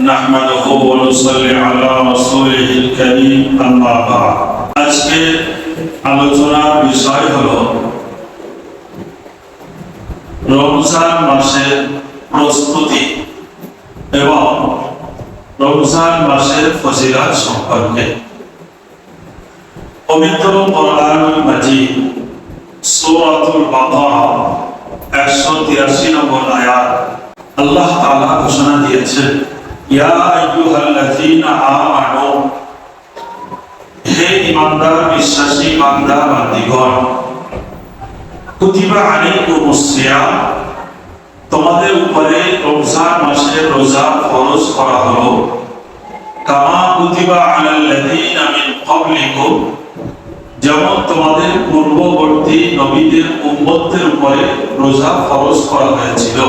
نحمده ونصلي على رسوله الكريم أما بعد আজকে আলোচনার বিষয় হলো রমজান মাসের প্রস্তুতি এবং রমজান মাসের ফজিলাত সম্পর্কে পবিত্র কোরআনুল মাজিদ সূরাতুল বাকারা 183 নম্বর আয়াত আল্লাহ তাআলা ঘোষণা দিয়েছেন ইয়া আইয়ুহাল্লাযীনা আমানু, হে ইমানদার বিশ্বাসী, বান্দা, বান্দিগণ, কুতিবা আলাইকুমুস সিয়াম, তোমাদের উপরে রমজান মাসের রোজা ফরজ করা হলো। কামা কুতিবা আলাল্লাযীনা মিন ক্বাবলিকুম, যেমন তোমাদের পূর্ববর্তী নবীদের উম্মতদের উপরে রোজা ফরজ করা হয়েছিল।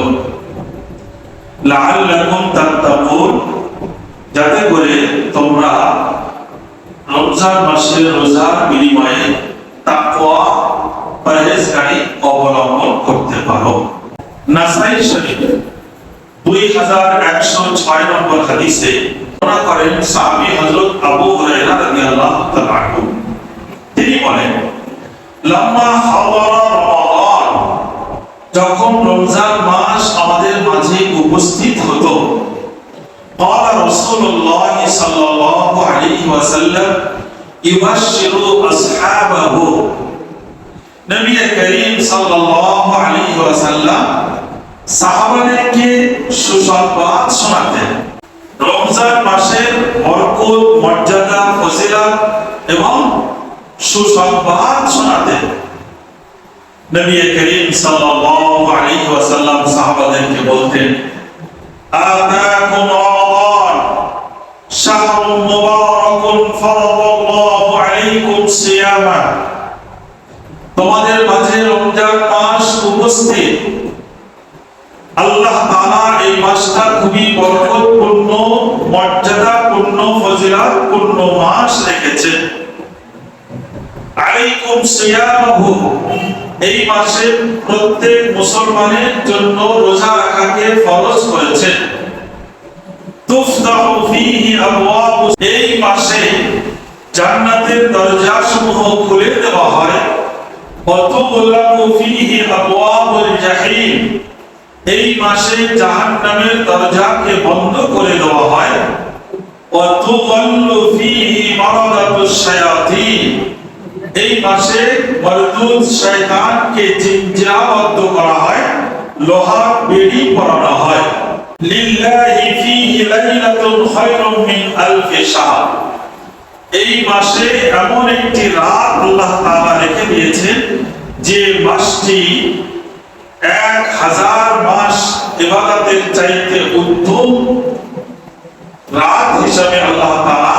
যাতে করে তোমরা রমজান মাসের রোজার বিনিময়ে তাকওয়া, পরহেজগারি অবলম্বন করতে পারো। নাসাই শরীফ দুই হাজার একশো ছয় নম্বর হাদিসে বর্ণনা করেন সাহাবী হযরত আবু হুরায়রা রাদিয়াল্লাহু তাআলা তিনি বলেন, লাম্মা হাওয়ারা যখন রমজান মাস আমাদের মাঝে উপস্থিত হতো قال رسول الله صلى الله عليه وسلم يبشر أصحابه নবী করিম সাল্লাল্লাহু আলাইহি ওয়াসাল্লাম সাহাবাদেরকে সুসংবাদ শোনাতেন রমজান মাসের বরকত মর্যাদা ফজিলত এবং সুসংবাদ শোনাতেন নবী করিম সাল্লাল্লাহু আলাইহি ওয়াসাল্লাম সাহাবাদেরকে বলতেন, আতাকুম রমাদান শাহরুম মুবারাকুন ফারাদাল্লাহু আলাইকুম সিয়ামা। তোমাদের মাঝে রমজান মাস উপস্থিত। আল্লাহ তাআলা এই মাসটা খুবই বরকতপূর্ণ, মর্যাদাপূর্ণ, ফজিলতপূর্ণ মাস রেখেছেন। আলাইকুম সিয়ামাহু। এই মাসে প্রত্যেক মুসলমানের জন্য রোজা রাখাকে ফরজ করেছেন তুফতাহু ফীহি আবওয়াবু। এই মাসে জান্নাতের দরজাসমূহ খুলে দেওয়া হয়। ওয়াতুগলাকু ফীহি আবওয়াবুল জাহিম। এই মাসে জাহান্নামের দরজাকে বন্ধ করে দেওয়া হয়। ওয়াতুগাল্লু ফীহি মারাদাতুশ শায়াতিন। এই মাসে মরদুদ শয়তানকে জিঞ্জিরাবদ্ধ করা হয় লোহার বেড়ি পরানো হয়। লিল্লাহি ফীহি লাইলাতুন খায়রুম মিন আলফি শাহর। এই মাসে এমন একটি রাত আল্লাহ তাআলা রেখে দিয়েছেন, যে মাসটি এক হাজার মাস ইবাদতের চাইতে উত্তম রাত হিসাবে আল্লাহ তাআলা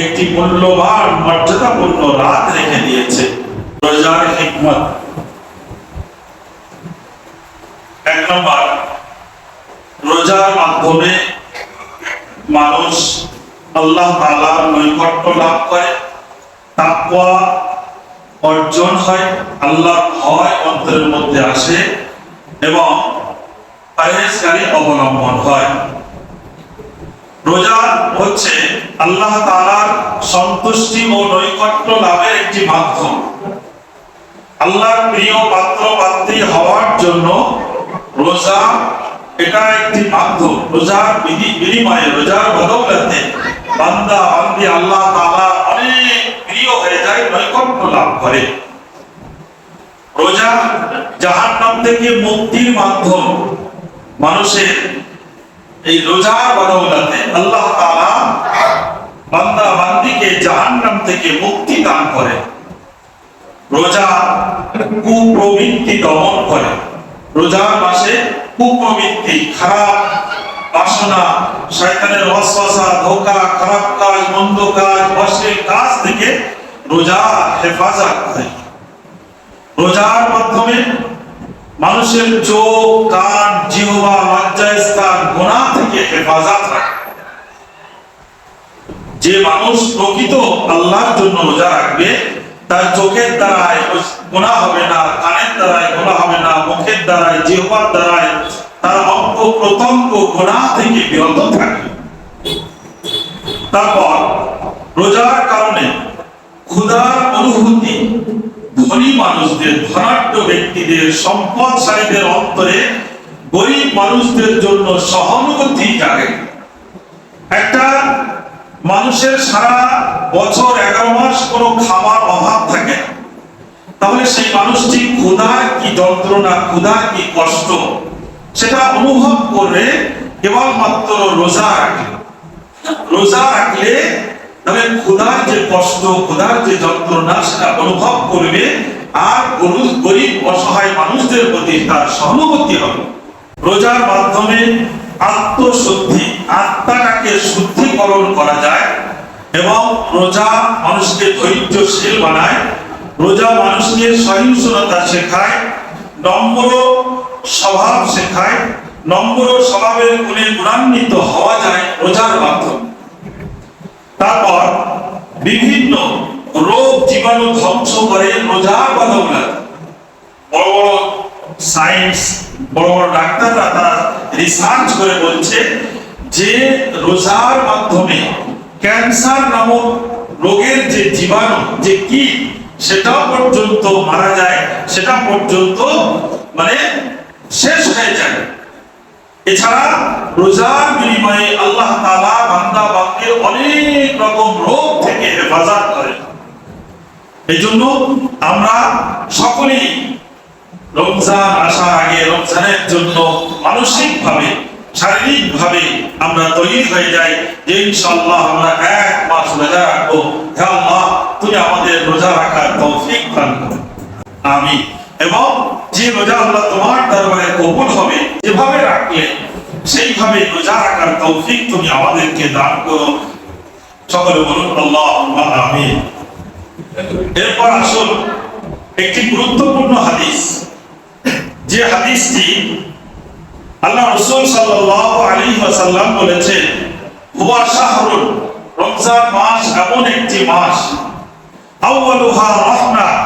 একটি মূল্যবান মর্যাদাপূর্ণ রাত রেখে দিয়েছে। রোজার হিকমত। এক নম্বর, রোজার মাধ্যমে মানুষ আল্লাহ তাআলার নৈকট্য লাভ করে, তাকওয়া অর্জন হয় আল্লাহ ভয় অন্তরের মধ্যে আসে এবং পরহেজগারি অবলম্বন হয়। রোজা হচ্ছে আল্লাহ তাআলার সন্তুষ্টি ও নৈকট্য লাভের একটি মাধ্যম। আল্লাহর প্রিয় পাত্র পাত্রী হওয়ার জন্য রোজা এটা একটি মাধ্যম। রোজার বিধি বিনিময়ে, রোজার বদৌলতে বান্দা, বান্দি আল্লাহ তাআলা অনেক প্রিয় হয়ে যায়, নৈকট্য লাভ করে। রোজা জাহান্নাম থেকে মুক্তির মাধ্যম। মানুষের এই রোজার বদৌলতে আল্লাহ তাআলা বান্দা বান্দিকে থেকে মুক্তি দান করে। রোজা কুপ্রবৃত্তি দমন করে। রোজার মাসে কুপ্রবৃত্তি, খারাপ বাসনা, শয়তানের ওয়াসওয়াসা, ধোকা, খারাপ কাজ, মন্দ কাজ, অশ্লীল কাজ থেকে রোজা হেফাজত করে। রোজার মাধ্যমে মানুষের চোখ, কান, জিহ্বা, লজ্জাস্থান গোনা থেকে হেফাজত রাখে। যে মানুষ প্রকৃত আল্লাহর জন্য রোজা রাখবে, তার চোখের দ্বারায় গোনা হবে না, কানের দ্বারায় গোনা হবে না, মুখের দ্বারায়, জিহ্বার দ্বারায় তার অঙ্গ প্রত্যঙ্গ গোনা থেকে বিরত থাকবে তারপর রোজার কারণে ক্ষুধার অনুভূতি ধনী মানুষদের, ধনাঢ্য ব্যক্তিদের, সম্পদশালীদের অন্তরে গরিব মানুষদের জন্য সহানুভূতি জাগে। একটা মানুষের সারা বছর এগারো মাস কোনো খাবার অভাব থাকে না। তাহলে সেই মানুষটি ক্ষুধার কি যন্ত্রণা, ক্ষুধার কি কষ্ট, সেটা অনুভব করে কেবলমাত্র রোজা রাখলে রোজা রাখলে তাহলে ক্ষুধার যে কষ্ট ক্ষুধার যে যন্ত্রণা, সেটা অনুভব করবে আর গরু- গরিব, অসহায় মানুষদের প্রতি তার সহানুভূতি হবে। রোজার মাধ্যমে আত্মশুদ্ধি, আত্মাটাকে শুদ্ধিকরণ করা যায় এবং রোজা মানুষকে ধৈর্যশীল বানায়। রোজা মানুষকে সহিংসতা শেখায়, নম্র স্বভাব শেখায়, নম্র স্বভাবের গুণে গুণান্বিত হওয়া যায় রোজার মাধ্যমে। তারপর বিভিন্ন রোগ জীবাণু ধ্বংস করে বদৌলত বড় বড় সায়েন্স বড় বড় ডাক্তাররা তারা রিসার্চ করে বলছে যে রোজার মাধ্যমে ক্যান্সার নামক রোগের যে জীবাণু, যে কি সেটা পর্যন্ত মারা যায়, সেটা পর্যন্ত মানে শেষ হয়ে যায়। এছাড়া রোজার বিনিময়ে আল্লাহ তাআলা বান্দা বান্দির অনেক রকম রোগ থেকে হেফাজত করে। এই জন্য আমরা সকলেই রমজান আসার আগে রমজানের জন্য মানসিক ভাবে শারীরিক ভাবে আমরা তৈরি হয়ে যাই যে ইনশাআল্লাহ আমরা এক মাস রোজা রাখব। হে আল্লাহ, তুমি আমাদের রোজা রাখার তৌফিক দান করো। আমি এবং যে রোজা আল্লাহ তোমার দরবারে কবুল হবে, যেভাবে রাখলে, সেইভাবে রোজা রাখার তৌফিক তুমি আমাদেরকে দান করো। সকলে বলুন আল্লাহ আমিন। এরপর আসুন একটি গুরুত্বপূর্ণ হাদিস। যে হাদিসটি আল্লাহ রসুল সাল্লাল্লাহু আলাইহি সাল্লাম বলেছেন, হুয়া শাহরুন, রমজান মাস এমন একটি মাস। আউয়ালুহা রাহমা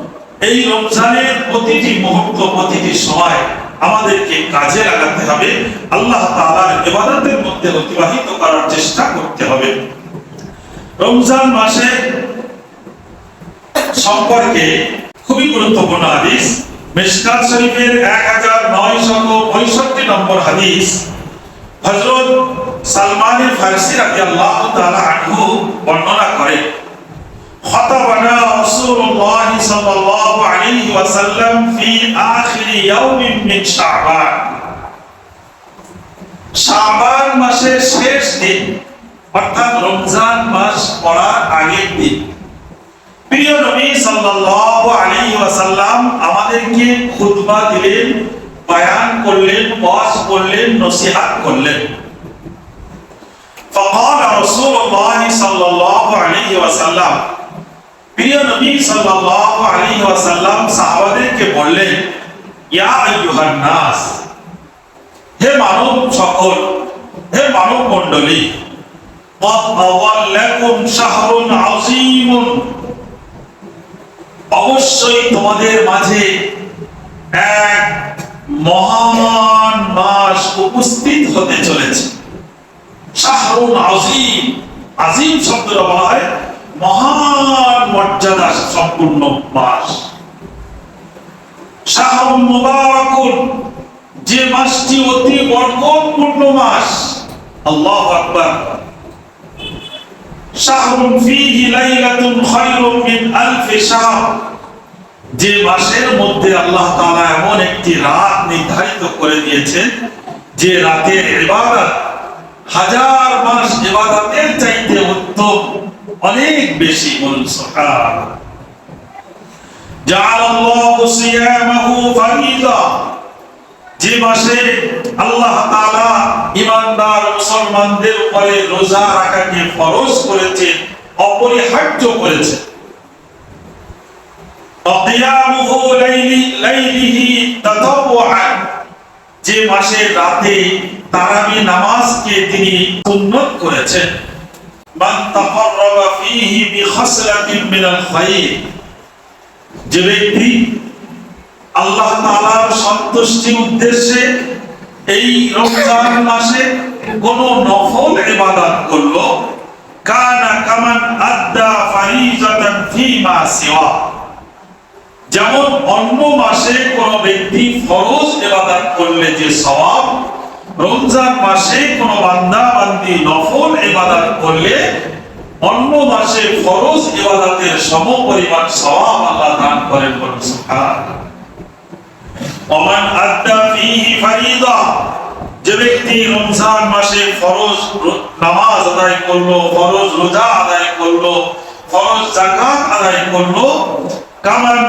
এই রমজানের প্রতিটি মুহূর্ত, প্রতিটি সময় আমাদেরকে কাজে লাগাতে হবে। আল্লাহ তাআলার ইবাদতের মধ্যে অতিবাহিত করার চেষ্টা করতে হবে। রমজান মাসে সম্পর্কে খুবই গুরুত্বপূর্ণ হাদিস। মিশকাত শরীফের 1965 নম্বর হাদিস। হযরত সালমান ফারসি রাদিয়াল্লাহু তাআলা আনহু বর্ণনা করে, খতাবানা رسول الله صلى الله عليه وسلم في آخر يوم من شعبان শাবান মাসের শেষ দিন অর্থাৎ রমজান মাস পড়ার আগের দিন প্রিয় নবী সাল্লাল্লাহু আলাইহি ওয়াসাল্লাম আমাদেরকে খুতবা দিলেন বয়ান করলেন ওয়াজ করলেন নসিহত করলেন فقال رسول الله صلى الله عليه وسلم প্রিয় নবী সাল্লাল্লাহু আলাইহি ওয়াসাল্লাম সাহাবাদেরকে বললেন ইয়া আইয়ুহান নাস হে মানব সকল হে মানব মণ্ডলী قد أضلكم شهر عظيم অবশ্যই তোমাদের মাঝে এক মহান মাস উপস্থিত হতে চলেছে শাহরুন আজিম আজিম শব্দটা বলা হয় মহান মর্যাদা সম্পূর্ণ মাস। যে মাসটি অতি বরকতপূর্ণ মাস, আল্লাহু শাহরুন ফীহি লাইলাতুন খায়রুম মিন শাহর। যে মাসের মধ্যে আল্লাহ তাআলা এমন একটি রাত নির্ধারিত করে দিয়েছেন, যে রাতের ইবাদত, হাজার মাস ইবাদতের চাইতে উত্তম। অনেক বেশি যে মাসে আল্লাহ তাআলা ইমানদার মুসলমানদের উপরে রোজা রাখাকে ফরজ করেছে, অপরিহার্য করেছে। যে মাসে রাতে তারাবি নামাজকে তিনি উন্নত করেছেন। মান তাকাররাবা যে ব্যক্তি আল্লাহ তাআলার উদ্দেশ্যে এই রমজান মাসে কোন নফল ইবাদত করল, কানা কামান আদ্দা ফারিজাতান সিওয়া। যেমন অন্য মাসে কোন ব্যক্তি ফরজ ইবাদত করলে যে সওয়াব রমজান মাসে কোন বান্দা বান্দি নফল ইবাদত করলে অন্য মাসে ফরজ ইবাদতের সমপরিমাণ সওয়াব আল্লাহ দান করেন বলুন সুবহানাল্লাহ। ওমান আদ্দা ফীহি ফারিদা। যে ব্যক্তি রমজান মাসে ফরজ নামাজ আদায় করল, ফরজ রোজা আদায় করল, ফরজ যাকাত আদায় করল, কামান,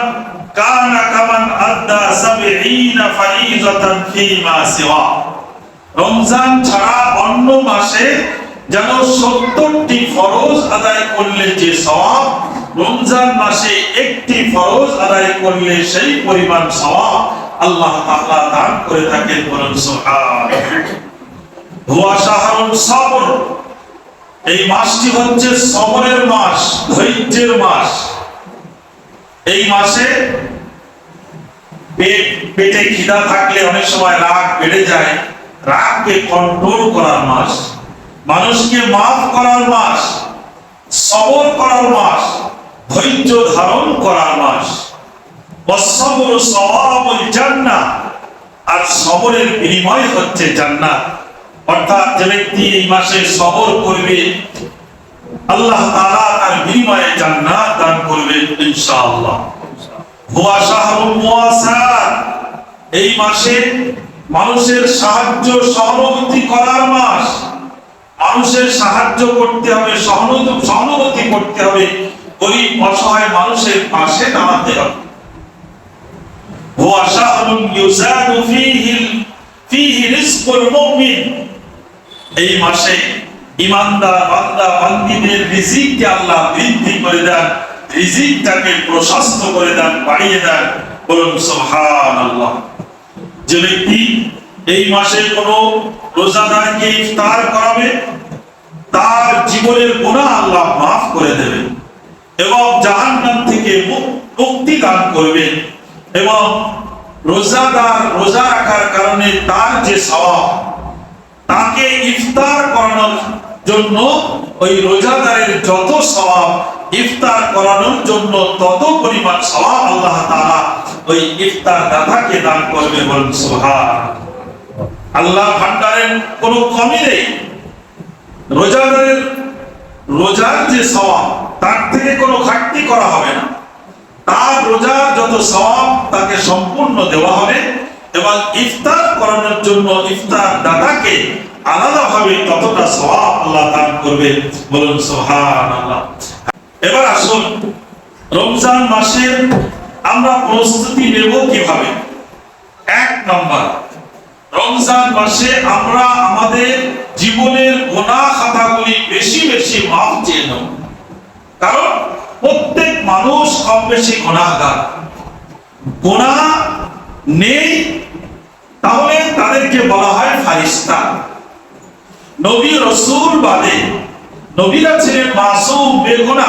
কানা কামান আদ্দা সাবঈনা ফারিজাতান ফীমা সিওয়া। রমজান ছাড়া অন্য মাসে যেন সত্তরটি ফরজ আদায় করলে যে সওয়াব, রমজান মাসে একটি ফরজ আদায় করলে সেই পরিমাণ সওয়াব আল্লাহ তাআলা দান করে থাকেন বলুন সুবহানাল্লাহ। হুয়া সবর। এই মাসটি হচ্ছে সবরের মাস, ধৈর্যের মাস। এই মাসে পেট, পেটে খিদা থাকলে অনেক সময় রাগ বেড়ে যায়। রাগকে কন্ট্রোল করার মাস, মানুষকে মাফ করার মাস, সবর করার মাস, ধৈর্য ধারণ করার মাস। অসবর সওয়াবুল জান্নাহ। আর সবরের বিনিময় হচ্ছে জান্নাত। অর্থাৎ যে ব্যক্তি এই মাসে সবর করবে, আল্লাহ তাআলা তার বিনিময়ে জান্নাত দান করবেন ইনশাআল্লাহ। হুয়া শাহরুল মুওয়াসাত। এই মাসে মানুষের সাহায্য সহানুভূতি করার মাস। মানুষের সাহায্য করতে হবে, সহানুভূতি করতে হবে। গরিব, অসহায় মানুষের পাশে দাঁড়াতে হবে। এই মাসে আল্লাহ বৃদ্ধি করে দেন, রিজিকটাকে প্রশস্ত করে দেন, বাড়িয়ে দেন। বলুন যে ব্যক্তি এই মাসে কোন রোজাদারকে ইফতার করাবে, তার জীবনের গুনাহ আল্লাহ মাফ করে দেবেন এবং জাহান্নাম থেকে মুক্তি দান করবেন এবং রোজাদার রোজা রাখার কারণে তার যে সওয়াব তাকে ইফতার করানোর জন্য ওই রোজাদারের যত সওয়াব ইফতার করানোর জন্য তত পরিমাণ সওয়াব আল্লাহ তাআলা ওই ইফতার দাতাকে দান করবে বলুন আল্লাহ ভান্ডারের কোনো নেই। রোজাদারের রোজার যে তার থেকে কোনো ঘাটতি করা হবে না। তার রোজার যত তাকে সম্পূর্ণ দেওয়া হবে। এবং ইফতার করানোর জন্য ইফতার দাতাকে আলাদাভাবে ততটা সওয়াব আল্লাহ দান করবে বলুন, সুবহানাল্লাহ। এবার আসুন, রমজান মাসের আমরা প্রস্তুতি নেব কীভাবে? এক নম্বর, রমজান মাসে আমরা আমাদের জীবনের গোনা খাতাগুলি বেশি বেশি মাফ চেয়ে নেব। কারণ প্রত্যেক মানুষ কম বেশি গোনাগার। গোনা নেই, তাহলে তাদেরকে বলা হয় ফারিস্তা। নবী রসুল বাদে নবীরা ছিলেন মাসুম বেগুনা।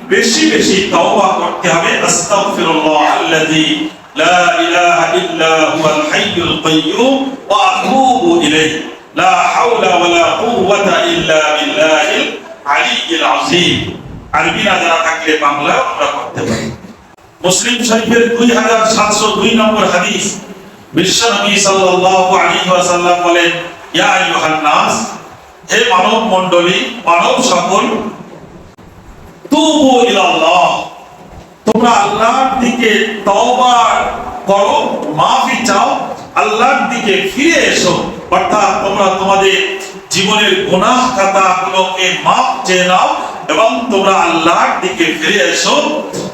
বেশি বেশি তওবা করতে হবে। আস্তাগফিরুল্লাহ আল্লাযী লা ইলাহা ইল্লা হুয়াল হাইয়ুল কাইয়্যুম ওয়া আতুবু ইলাইহি। লা হাওলা ওয়ালা কুওয়াতা ইল্লা বিল্লাহিল আলিয়্যিল আযীম। আরবি না জানা থাকলে বাংলা আমরা করতে পারি। মুসলিম শরীফের 2702 নম্বর হাদিস। বিশ্বনবী সাল্লাল্লাহু আলাইহি ওয়াসাল্লাম বলেন, ইয়া আইয়ুহান নাস, হে মানব মণ্ডলী মানব সকল তোমরা আল্লাহর দিকে করো, মাফি চাও, আল্লাহর দিকে ফিরে এসো। অর্থাৎ তোমরা তোমাদের জীবনের গুনাহ খাতাগুলোকে মাফ চেয়ে নাও এবং তোমরা আল্লাহর দিকে ফিরে এসো।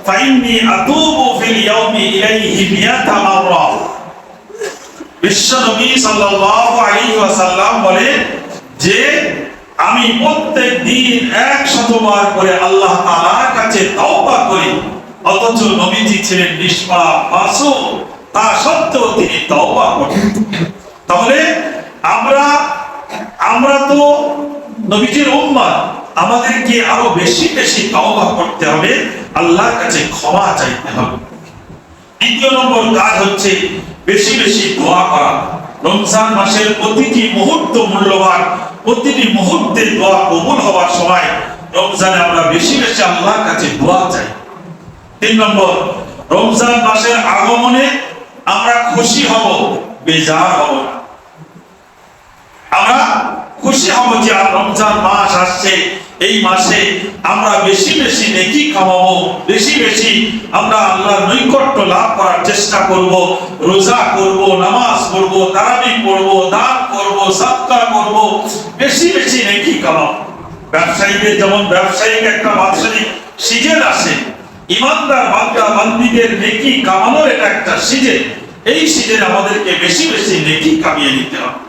ফাইন্নি আতুবু ফিল ইয়াউমি ইলাইহি মিয়াতা মাররা। বিশ্বনবী সাল্লাল্লাহু আলাইহি ওয়াসাল্লাম বলে, যে আমি প্রত্যেক দিন এক শতবার করে আল্লাহ তাআলার কাছে তওবা করি। অথচ নবীজি ছিলেন নিষ্পাপ, মাসুম। তা সত্ত্বেও তিনি তওবা করতেন তাহলে আমরা আমরা তো নবীজির উম্মত আমাদেরকে আরও বেশি বেশি তওবা করতে হবে, আল্লাহর কাছে ক্ষমা চাইতে হবে। দ্বিতীয় নম্বর কাজ হচ্ছে বেশি বেশি দোয়া করা। রমজান মাসের প্রতিটি মুহূর্ত মূল্যবান। প্রতিটি মুহূর্তে দোয়া কবুল হওয়ার সময় রমজানে আমরা বেশি বেশি আল্লাহর কাছে দোয়া চাই। তিন নম্বর, রমজান মাসের আগমনে আমরা খুশি হব, বেজার হব না। আমরা খুশি হব যে আর রমজান মাস আসছে এই মাসে আমরা বেশি বেশি নেকি কামাবো বেশি বেশি আমরা আল্লাহর নৈকট্য লাভ করার চেষ্টা করব, রোজা করব, নামাজ পড়ব, তারাবি পড়ব, দান করব সাদকা করব, বেশি বেশি নেকি কামাবো ব্যবসায়ীদের যেমন ব্যবসায়িক একটা বাৎসরিক সিজন আসে, ইমানদার বান্দা বান্দিদের নেকি কামানোর এটা একটা সিজন এই সিজনে আমাদেরকে বেশি বেশি নেকি কামিয়ে নিতে হবে।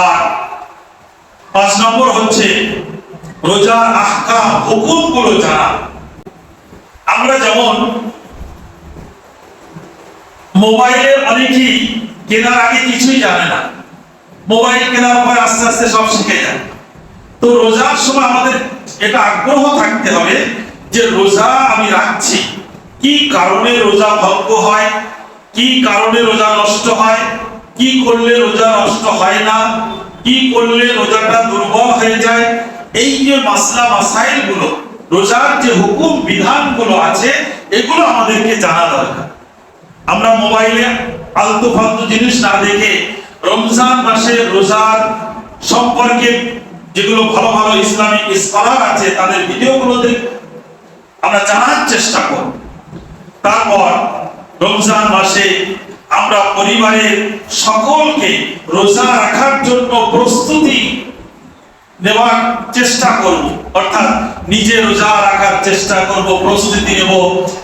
আর পাঁচ নম্বর হচ্ছে রোজার আহকাম হুকুমগুলো জানা আমরা যেমন মোবাইলের অনেকেই কেনার আগে কিছুই জানে না। মোবাইল কেনার পর আস্তে আস্তে সব শিখে যায়। তো রোজার সময় আমাদের এটা আগ্রহ থাকতে হবে যে রোজা আমি রাখছি। কি কারণে রোজা ভঙ্গ হয়? কি কারণে রোজা নষ্ট হয়? কি করলে রোজা নষ্ট হয় না? কি করলে রোজাটা দুর্বল হয়ে যায়? এই যে মাসলা মাসাইলগুলো রোজার যে হুকুম, বিধানগুলো আছে, এগুলো আমাদেরকে জানা দরকার। আমরা মোবাইলে আলতু ফালতু জিনিস না দেখে রমজান মাসে রোজার সম্পর্কে যেগুলো ভালো ভালো ইসলামিক স্কলার আছে, তাদের ভিডিওগুলো আমরা জানার চেষ্টা করব। তারপর রমজান মাসে আমরা পরিবারের সকলকে রোজা রাখার জন্য প্রস্তুতি নেওয়ার চেষ্টা করব। অর্থাৎ নিজে রোজা রাখার চেষ্টা করব, প্রস্তুতি নেব,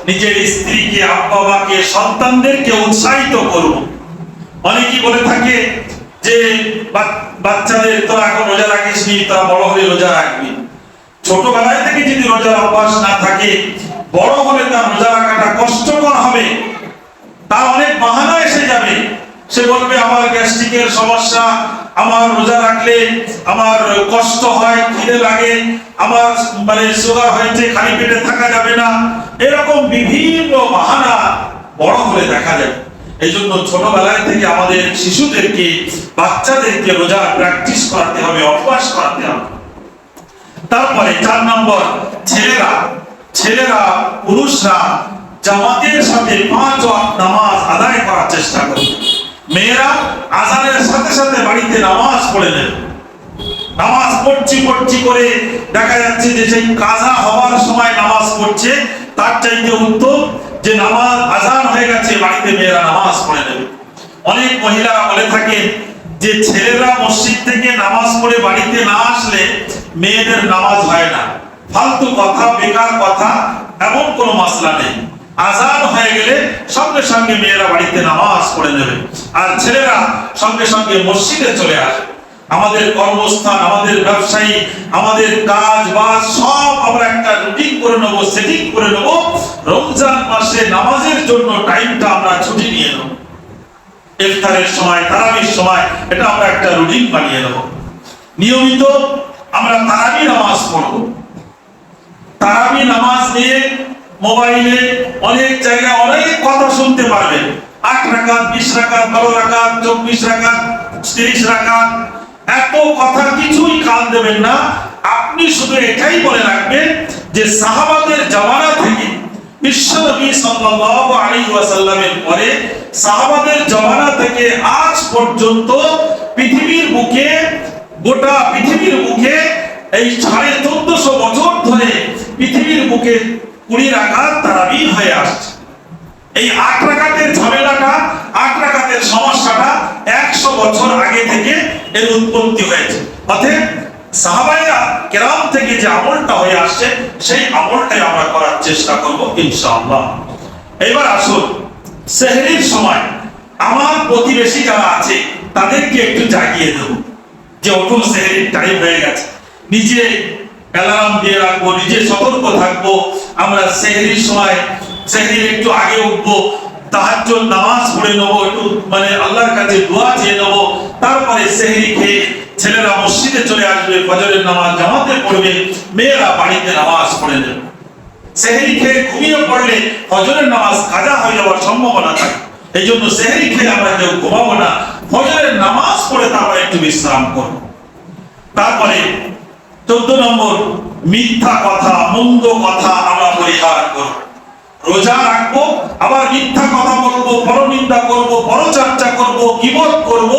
নিজের স্ত্রীকে আব্বা সন্তানদেরকে উৎসাহিত করব। অনেকেই বলে থাকে যে বাচ্চাদের তোরা এখন রোজা রাখিসনি তোরা বড় হলে রোজা রাখবি। ছোটবেলায় থেকে যদি রোজার অভ্যাস না থাকে, বড় হলে তার রোজা রাখাটা কষ্টকর হবে। তার অনেক বাহানা এসে যাবে। সে বলবে, আমার গ্যাস্ট্রিকের সমস্যা, আমার রোজা রাখলে আমার কষ্ট হয়, খিদে লাগে, আমার মানে সুগার হয়েছে, খালি পেটে থাকা যাবে না। এরকম বিভিন্ন বাহানা বড় হলে দেখা যাবে এই জন্য ছোটবেলায় থেকে আমাদের শিশুদেরকে, বাচ্চাদেরকে রোজা প্র্যাকটিস করাতে হবে, অভ্যাস করাতে হবে। তারপরে চার নম্বর, ছেলেরা। ছেলেরা, পুরুষরা জামাতের সাথে পাঁচ ওয়াক্ত নামাজ আদায় করার চেষ্টা করবে। মেয়েরা আজানের সাথে সাথে বাড়িতে নামাজ পড়ে নেন। নামাজ পড়ছি পড়ছি করে দেখা যাচ্ছে যে সেই কাজা হওয়ার সময় নামাজ পড়ছে। তার চাইতে উত্তম যে নামাজ আজান হয়ে গেছে, বাড়িতে মেয়েরা নামাজ পড়ে নেবে অনেক মহিলারা বলে থাকেন যে ছেলেরা মসজিদ থেকে নামাজ পড়ে বাড়িতে না আসলে মেয়েদের নামাজ হয় না। ফালতু কথা, বেকার কথা, এমন কোনো মাসলা নেই। আজান হয়ে গেলে সঙ্গে সঙ্গে মেয়েরা বাড়িতে নামাজ পড়ে নেবে। আর ছেলেরা সঙ্গে সঙ্গে মসজিদে চলে আসে আমাদের কর্মস্থান, আমাদের ব্যবসায়ী, আমাদের কাজ বাজ সব আমরা একটা রুটিন করে নেব সেটিং করে নেব। রমজান মাসে নামাজের জন্য টাইমটা আমরা ছুটি নিয়ে নেব। ইফতারের সময়, তারাবির সময়, এটা আমরা একটা রুটিন বানিয়ে নেব। নিয়মিত আমরা তারাবি নামাজ পড়ব। তারাবি নামাজ নিয়ে মোবাইলে অনেক জায়গায় অনেক কথা শুনতে পারবেন আট রাকাত, বিশ রাকাত, বারো রাকাত, চব্বিশ রাকাত, তিরিশ রাকাত। এত কথা কিছুই কান দেবেন না। আপনি শুধু এটাই বলে রাখবেন যে সাহাবাদের জামানা থেকে বিশ্বনবী সাল্লাল্লাহু আলাইহি ওয়াসাল্লামের পরে সাহাবাদের জামানা থেকে আজ পর্যন্ত পৃথিবীর বুকে, গোটা পৃথিবীর মুখে এই সাড়ে চোদ্দশো বছর ধরে পৃথিবীর বুকে কুড়ি রাখাত তারাবি হয়ে আসছে। এই আট রাকাতের ঝামেলাটা, আট রাকাতের সমস্যাটা একশো বছর আগে থেকে এর উৎপত্তি হয়েছে। অতএব সাহাবাইরা কেরাম থেকে যে আমলটা হয়ে আসছে, সেই আমলটাই আমরা করার চেষ্টা করব ইনশাআল্লাহ। এবার আসুন, সেহরির সময় আমার প্রতিবেশী যারা আছে, তাদেরকে একটু জাগিয়ে দেব যে ওঠো সেহরির টাইম হয়ে গেছে। নিজে অ্যালার্ম দিয়ে রাখব, নিজে সতর্ক থাকব। আমরা সেহরির সময়, সেহরির একটু আগে উঠবো, তাহাজ্জুদ, নামাজ পড়ে নেব, একটু মানে আল্লাহর কাছে দোয়া চেয়ে নেব। তারপরে সেহরি খেয়ে ছেলেরা মসজিদে চলে আসবে, ফজরের নামাজ জামাতে পড়বে, মেয়েরা বাড়িতে নামাজ পড়ে নেবে। সেহরি খেয়ে ঘুমিয়ে পড়লে ফজরের নামাজ কাজা হয়ে যাওয়ার সম্ভাবনা থাকে। এই জন্য সেহরি খেয়ে আমরা কেউ ঘুমাবো না। ফজরের নামাজ পড়ে তারপরে একটু বিশ্রাম করব। তারপরে চোদ্দ নম্বর, মিথ্যা কথা, মন্দ কথা আমরা পরিহার করব। রোজা রাখব, আবার মিথ্যা কথা বলব, পরনিন্দা করব, পরচর্চা করব, গিবত করব,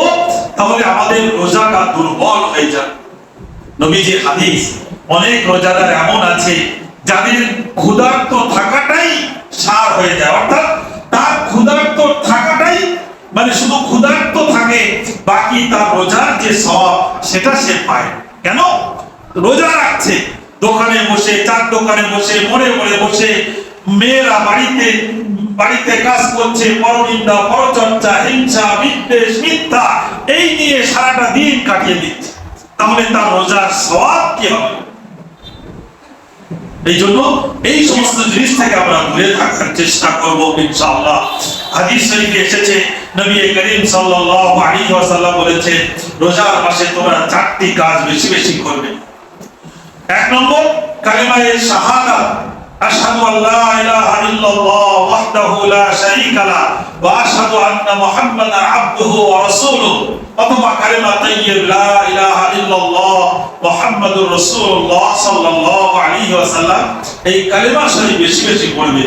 তাহলে আমাদের রোজাটা দুর্বল হয়ে যাবে। নবীজির হাদিস, অনেক রোজাদার এমন আছে, যাদের ক্ষুধার্ত থাকাটাই সার হয়ে যায়। অর্থাৎ তার ক্ষুধার্ত থাকাটাই মানে শুধু ক্ষুধার্ত থাকে, বাকি তার রোজার যে সব সেটা সে পায়। কেন? রোজা রাখছে। দোকানে বসে, চার দোকানে বসে মরে মরে বসে, মেয়েরা বাড়িতে বাড়িতে কাজ করছে, পরনিন্দা, পরচর্চা, হিংসা, বিদ্বেষ, মিথ্যা, এই নিয়ে সারাটা দিন কাটিয়ে দিচ্ছে। তাহলে তার রোজার সওয়াব কি হবে? এই জন্য এই সমস্ত জিনিস থেকে আমরা দূরে থাকার চেষ্টা করব, ইনশাআল্লাহ। হাদিস শরীফে এসেছে, নবী করিম সাল্লাল্লাহু আলাইহি ওয়াসাল্লাম বলেছেন, রোজার মাসে তোমরা চারটি কাজ বেশি বেশি করবে। এক নম্বর, কালিমায়ে শাহাদাত আশহাদু আল্লা ইলাহা ইল্লাল্লাহ ওয়াহদাহু লা শারীকা লা ওয়া আশহাদু আন্না মুহাম্মাদান আবদুহু ওয়া রাসূলুহু। অথবা কালিমা তাইয়্যিব, লা ইলাহা ইল্লাল্লাহ মুহাম্মাদুর রাসূলুল্লাহ সাল্লাল্লাহু আলাইহি ওয়াসাল্লাম। এই কালিমা শরীফ বেশি বেশি পড়বে।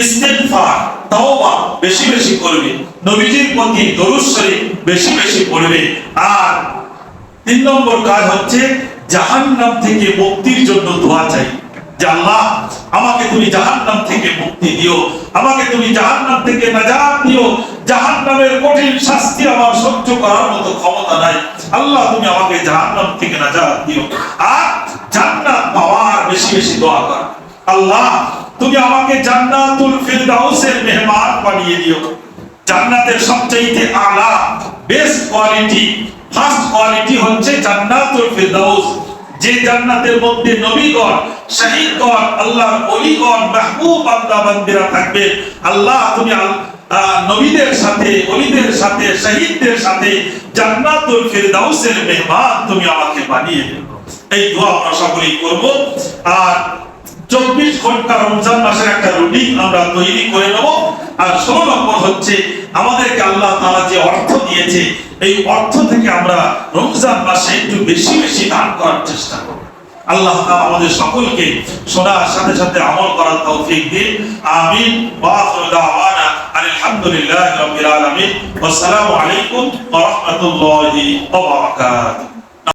ইস্তেগফার, তওবা বেশি বেশি করবে নবীজির প্রতি দরুদ শরীফ বেশি বেশি পড়বে। আর তিন নম্বর কাজ হচ্ছে জাহান্নাম থেকে মুক্তির জন্য দোয়া চাই। যে আল্লাহ, আমাকে তুমি জাহান্নাম থেকে মুক্তি দিও। আমাকে তুমি জাহান্নাম থেকে নাজাত দিও। জাহান্নামের কঠিন শাস্তি আমার সহ্য করার মতো ক্ষমতা নাই। আল্লাহ, তুমি আমাকে জাহান্নাম থেকে নাজাত দিও। আর জান্নাত পাওয়ার বেশি বেশি দোয়া কর। আল্লাহ, তুমি আমাকে জান্নাতুল ফিরদাউসের মেহমান বানিয়ে দিও। জান্নাতের সবচেয়ে আলা বেস্ট কোয়ালিটি ফার্স্ট কোয়ালিটি হচ্ছে জান্নাতুল ফিরদাউস। যে জান্নাতের মধ্যে নবীগণ, শহীদগণ, আল্লাহর ওলিগণ মাহবুব বান্দা বান্দিরা থাকবে। আল্লাহ, তুমি নবীদের সাথে ওলিদের সাথে, শহীদদের সাথে জান্নাতুল ফিরদাউসের মেহমান তুমি আমাকে বানিয়ে দিও এই দোয়া আমরা সকলেই করব। আর চব্বিশ ঘণ্টা রমজান মাসের একটা রুটিন আমরা তৈরি করে নেব। আর ষোলো নম্বর হচ্ছে, আমাদেরকে আল্লাহ তারা যে অর্থ দিয়েছে, এই অর্থ থেকে আমরা রমজান মাসে একটু বেশি বেশি দান করার চেষ্টা করব। আল্লাহ তাআলা আমাদের সকলকে শোনার সাথে সাথে আমল করার তৌফিক দিন। আমিন। ওয়া দাওয়ানা আলহামদুলিল্লাহি রাব্বিল আলামিন। ওয়াসসালামু আলাইকুম ওয়া রাহমাতুল্লাহি